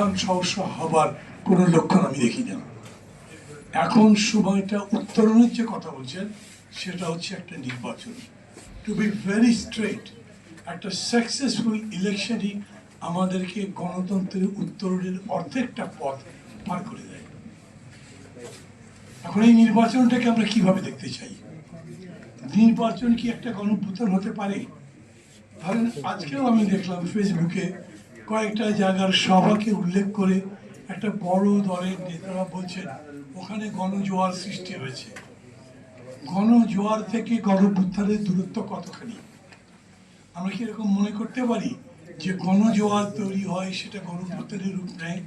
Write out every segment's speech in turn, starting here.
অভ্যুত্থান সহস্র হবার কোনো লক্ষণ আমি দেখি না। এখন সময়টা উত্তরণের যে কথা বলছেন, সেটা হচ্ছে একটা নির্বাচন। টু বি ভেরি স্ট্রেট একটা সাকসেসফুল ইলেকশনই আমাদেরকে গণতন্ত্রের উত্তরণের অর্ধেকটা পথ পার করে দেয়। এখন এই নির্বাচনটাকে আমরা কীভাবে দেখতে চাই? নির্বাচন কি একটা গণভূতন হতে পারে? ধরেন আজকেও আমি দেখলাম ফেসবুকে কয়েকটা জায়গার সভাকে উল্লেখ করে একটা বড় দলের নেতারা বলছেন, ওখানে গণজোয়ার সৃষ্টি হয়েছে। গণজোয়ার থেকে গণভুত্থানের দূরত্ব কতখানি? আমরা কি এরকম মনে করতে পারি যে গণজোয়ার তৈরি হয়, সেটা গণভুত্থানের রূপ নেয়?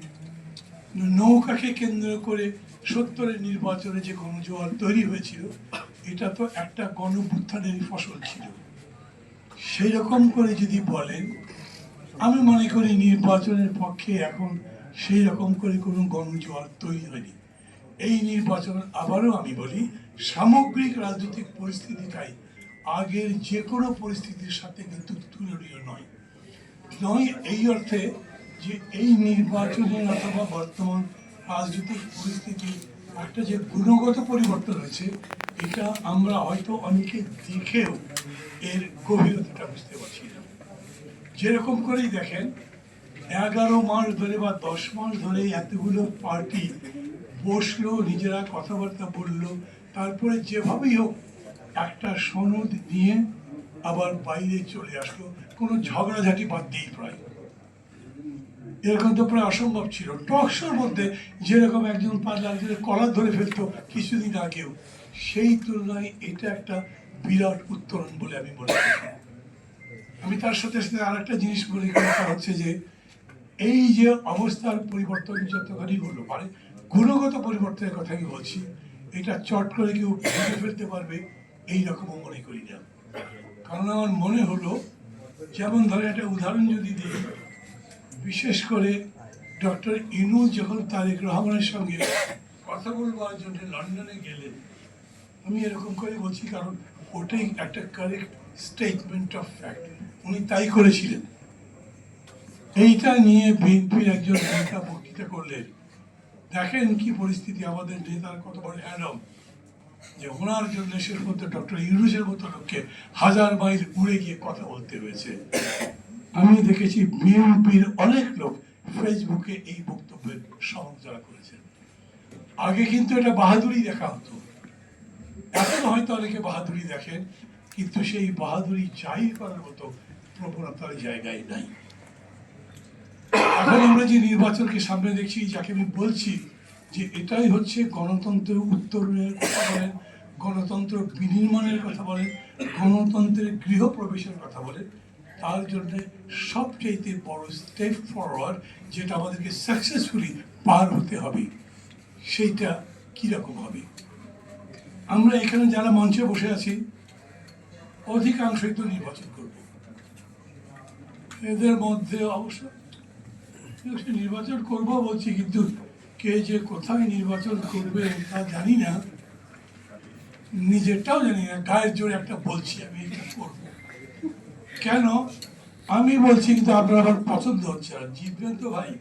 নৌকাকে কেন্দ্র করে সত্তরের নির্বাচনে যে গণজোয়ার তৈরি হয়েছিল, এটা তো একটা গণভুত্থানেরই ফসল ছিল। সেই রকম করে যদি বলেন আমি মনে করি নির্বাচনের পক্ষে এখন সেই রকম করে কোনো গণজোয়ার তৈরি হয়নি। এই নির্বাচন আবারও আমি বলি, সামগ্রিক রাজনৈতিক পরিস্থিতিটাই আগের যে কোনো পরিস্থিতির সাথে কিন্তু তুলনীয় নয়। নয় এই অর্থে যে এই নির্বাচনের অথবা বর্তমান রাজনৈতিক পরিস্থিতি একটা যে গুণগত পরিবর্তন হয়েছে, এটা আমরা হয়তো অনেকে দেখেও এর গভীরতাটা বুঝতে পারছি না। যেরকম করেই দেখেন, এগারো মাস ধরে বা দশ মাস ধরে এতগুলো পার্টি বসল, নিজেরা কথাবার্তা বলল, তারপরে যেভাবেই হোক একটা সনদ নিয়ে আবার বাইরে চলে আসলো। কোনো ঝগড়াঝাটি বাদ দিয়েই প্রায়। এরকম তো প্রায় অসম্ভব ছিল। টকশোর মধ্যে যেরকম একজন পাঁচ একজনের কলার ধরে ফেলতো কিছুদিন আগেও, সেই তুলনায় এটা একটা বিরাট উত্তরণ বলে আমি মনে করি। আমি তার সাথে সাথে আর একটা জিনিস বলি কথা হচ্ছে যে এই যে অবস্থার পরিবর্তন যতখানি হলো মানে গুণগত পরিবর্তনের কথা আমি বলছি, এটা চট করে কেউ ভেঙে ফেলতে পারবে, এই রকমও মনে করি না। কারণ আমার মনে হলো, যেমন ধরে একটা উদাহরণ যদি দিই, বিশেষ করে ডক্টর ইনু যখন তারেক রহমানের সঙ্গে কথা বলবার জন্য লন্ডনে গেলেন আমি এরকম করে বলছি কারণ ওটাই একটা কারেক্ট স্টেটমেন্ট অফ ফ্যাক্ট উনি তাই করেছিলেন। এইটা নিয়ে বিএনপির একজন নেতা বক্তৃতা করলেন। দেখেন কি পরিস্থিতি আমাদের নেতার কত বড় অ্যাডম যে ওনার জন্য শেষ মধ্যে ডক্টর ইউনুসের মতো লোককে হাজার মাইল উড়ে গিয়ে কথা বলতে হয়েছে। আমি দেখেছি বিএনপির অনেক লোক ফেসবুকে এই বক্তব্যের সমালোচনা করেছেন। আগে কিন্তু এটা বাহাদুরি দেখা হতো। এখন হয়তো অনেকে বাহাদুরি দেখেন, কিন্তু সেই বাহাদুরি জাহির করার মতো প্রবণতার জায়গায় নাই। এখন আমরা যে নির্বাচনকে সামনে দেখছি, যাকে আমি বলছি যে এটাই হচ্ছে গণতন্ত্রের উত্তরণের কথা বলেন, গণতন্ত্র বিনির্মাণের কথা বলেন, গণতন্ত্রের গৃহপ্রবেশের কথা বলেন, তার জন্য সবচেয়ে বড় স্টেপ ফরওয়ার্ড যেটা আমাদেরকে সাকসেসফুলি পার হতে হবে, সেইটা কীরকম হবে? আমরা এখানে যারা মঞ্চে বসে আছি, অধিকাংশই তো নির্বাচন করব। এদের মধ্যে অবশ্য নির্বাচন করব বলছি, কিন্তু কে যে কোথায় নির্বাচন করবে তা জানি না। নিজেরটাও জানি না, গায়ের জোরে একটা বলছি আমি, এটা করব। কেন? আমি বলছি, কিন্তু আপনার আবার পছন্দ হচ্ছে না। জিতবেন তো ভাই।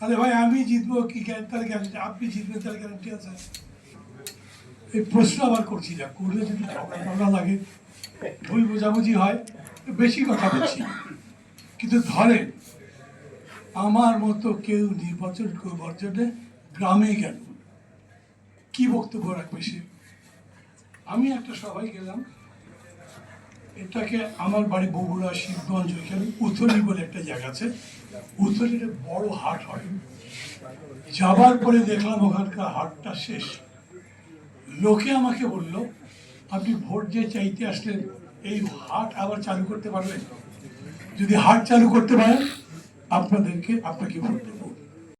আরে ভাই, আমি জিতবো, কি তার গ্যারান্টি আপনি জিতবেন তার গ্যারান্টি আছে। এই প্রশ্ন আবার করছি না করলে যদি ঝগড়া লাগে, ভুল বোঝাবুঝি হয়, বেশি কথা বলছি। কিন্তু ধরেন, আমার মতো কেউ নির্বাচন করবার জন্য গ্রামে গেল। কি বক্তব্য রাখবে সে? আমি একটা সভায় গেলাম, এটাকে আমার বাড়ি বগুড়া, শিবগঞ্জ ওইখানে উথলি বলে একটা জায়গা আছে। উথলিতে বড় হাট হয়। যাবার পরে দেখলাম ওখানকার হাটটা শেষ। লোকে আমাকে বলল, আপনি ভোট যে চাইতে আসলেন, এই হাট আবার চালু করতে পারবেন? যদি হাট চালু করতে পারেন, আপনাদেরকে, আপনাকে ভোট দেব।